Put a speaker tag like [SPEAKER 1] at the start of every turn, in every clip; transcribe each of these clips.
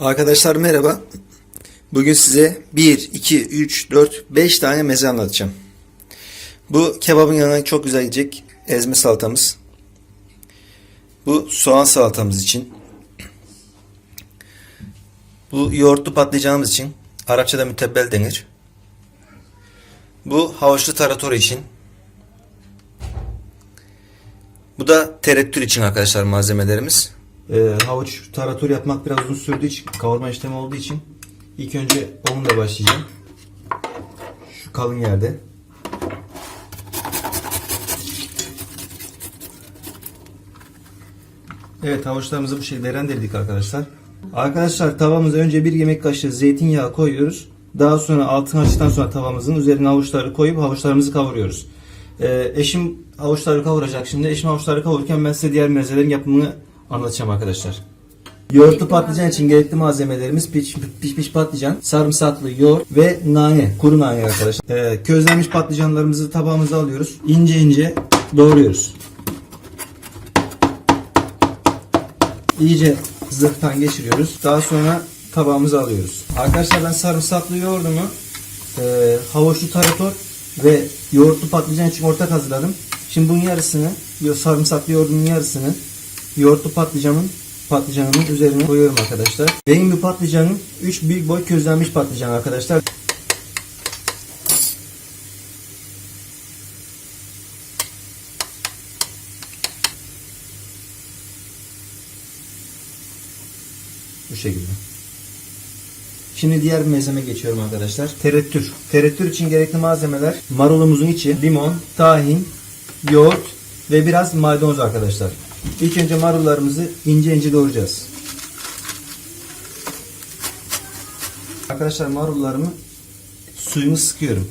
[SPEAKER 1] Arkadaşlar merhaba. Bugün size 1, 2, 3, 4, 5 tane meze anlatacağım. Bu kebabın yanına çok güzel gidecek ezme salatamız. Bu soğan salatamız için. Bu yoğurtlu patlıcanımız için. Arapçada mütebbel denir. Bu havuçlu tarator için. Bu da terettür için arkadaşlar malzemelerimiz. Ee, havuç tarator yapmak biraz uzun sürdüğü için, kavurma işlemi olduğu için ilk önce onunla başlayacağım. Şu kalın yerde. Evet havuçlarımızı bu şekilde renderledik arkadaşlar. Arkadaşlar tavamıza önce bir yemek kaşığı zeytinyağı koyuyoruz. Daha sonra altını açtıktan sonra tavamızın üzerine havuçları koyup havuçlarımızı kavuruyoruz. Ee, eşim havuçları kavuracak şimdi. Eşim havuçları kavururken ben size diğer mezelerin yapımını anlatacağım arkadaşlar. Yoğurtlu patlıcan için gerekli malzemelerimiz piş, pişmiş patlıcan, sarımsaklı yoğurt ve nane, kuru nane arkadaşlar. Ee, közlenmiş patlıcanlarımızı tabağımıza alıyoruz. İnce ince doğruyoruz. İyice zırhtan geçiriyoruz. Daha sonra tabağımıza alıyoruz. Arkadaşlar ben sarımsaklı yoğurdumu e, havuçlu tarator ve yoğurtlu patlıcan için ortak hazırladım. Şimdi bunun yarısını, sarımsaklı yoğurdumun yarısını yoğurtlu patlıcanın patlıcanımın üzerine koyuyorum arkadaşlar. Benim bu patlıcanım 3 büyük boy közlenmiş patlıcan arkadaşlar. Bu şekilde. Şimdi diğer mezeme geçiyorum arkadaşlar. Terettür. Terettür için gerekli malzemeler marulumuzun içi, limon, tahin, yoğurt ve biraz maydanoz arkadaşlar. İlk önce marullarımızı ince ince doğrayacağız. Arkadaşlar marullarımı suyunu sıkıyorum.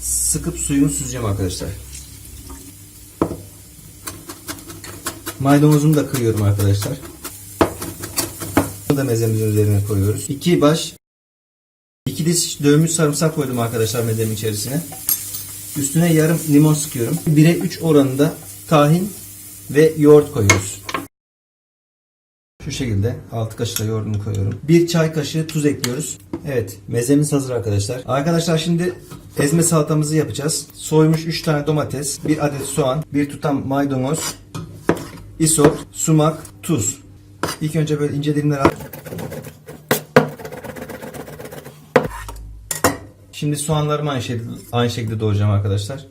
[SPEAKER 1] Sıkıp suyunu süzeceğim arkadaşlar. Maydanozumu da kırıyorum arkadaşlar. Bunu da mezemizin üzerine koyuyoruz. İki baş iki diş dövmüş sarımsak koydum arkadaşlar mezemin içerisine. Üstüne yarım limon sıkıyorum. 1'e 3 oranında tahin ve yoğurt koyuyoruz. Şu şekilde 6 kaşık da yoğurdunu koyuyorum. 1 çay kaşığı tuz ekliyoruz. Evet mezemiz hazır arkadaşlar. Arkadaşlar şimdi ezme salatamızı yapacağız. Soymuş 3 tane domates, 1 adet soğan, 1 tutam maydanoz, isot, sumak, tuz. İlk önce böyle ince dilimler al. Şimdi soğanlarımı aynı şekilde, aynı şekilde doğrayacağım arkadaşlar.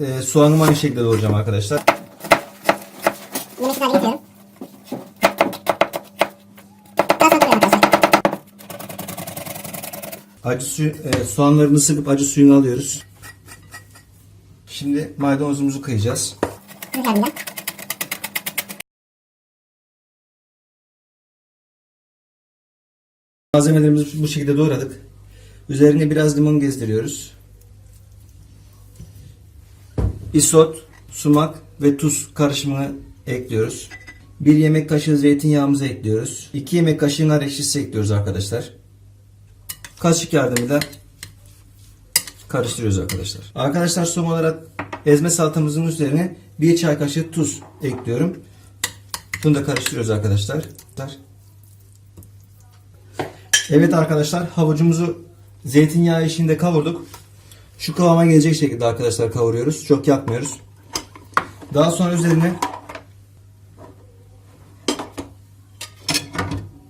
[SPEAKER 1] Ee, soğanımı aynı şekilde doğrayacağım arkadaşlar.
[SPEAKER 2] Yemek haline getiriyorum. Daha sonra koyuyorum arkadaşlar.
[SPEAKER 1] Acı suyu, e, soğanlarını sıkıp acı suyunu alıyoruz. Şimdi maydanozumuzu kıyacağız.
[SPEAKER 2] Kendinden.
[SPEAKER 1] Malzemelerimizi bu şekilde doğradık. Üzerine biraz limon gezdiriyoruz. Isot, sumak ve tuz karışımını ekliyoruz. Bir yemek kaşığı zeytinyağımızı ekliyoruz. 2 yemek kaşığı nar ekşisi ekliyoruz arkadaşlar. Kaşık yardımıyla karıştırıyoruz arkadaşlar. Arkadaşlar son olarak ezme salatamızın üzerine bir çay kaşığı tuz ekliyorum. Bunu da karıştırıyoruz arkadaşlar. Evet arkadaşlar havucumuzu zeytinyağı içinde kavurduk. Şu kıvama gelecek şekilde arkadaşlar kavuruyoruz. Çok yakmıyoruz. Daha sonra üzerine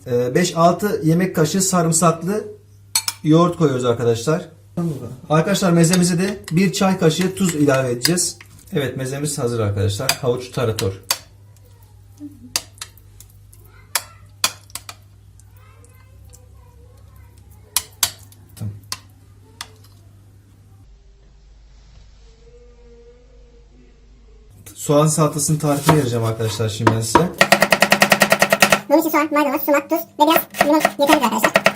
[SPEAKER 1] e, 5-6 yemek kaşığı sarımsaklı yoğurt koyuyoruz arkadaşlar. Arkadaşlar mezemize de bir çay kaşığı tuz ilave edeceğiz. Evet mezemiz hazır arkadaşlar. Havuç tarator. Soğan salatasının tarifini vereceğim arkadaşlar şimdi ben size.
[SPEAKER 2] Bunun için soğan, maydanoz, sumak, tuz ve biraz limon yeterlidir arkadaşlar.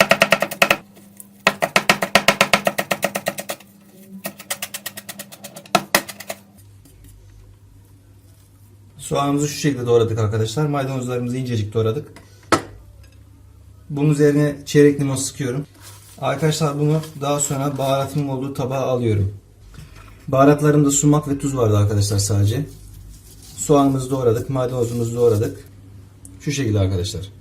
[SPEAKER 1] Soğanımızı şu şekilde doğradık arkadaşlar. Maydanozlarımızı incecik doğradık. Bunun üzerine çeyrek limon sıkıyorum. Arkadaşlar bunu daha sonra baharatımın olduğu tabağa alıyorum. Baharatlarımda sumak ve tuz vardı arkadaşlar sadece. Soğanımızı doğradık, maydanozumuzu doğradık. Şu şekilde arkadaşlar.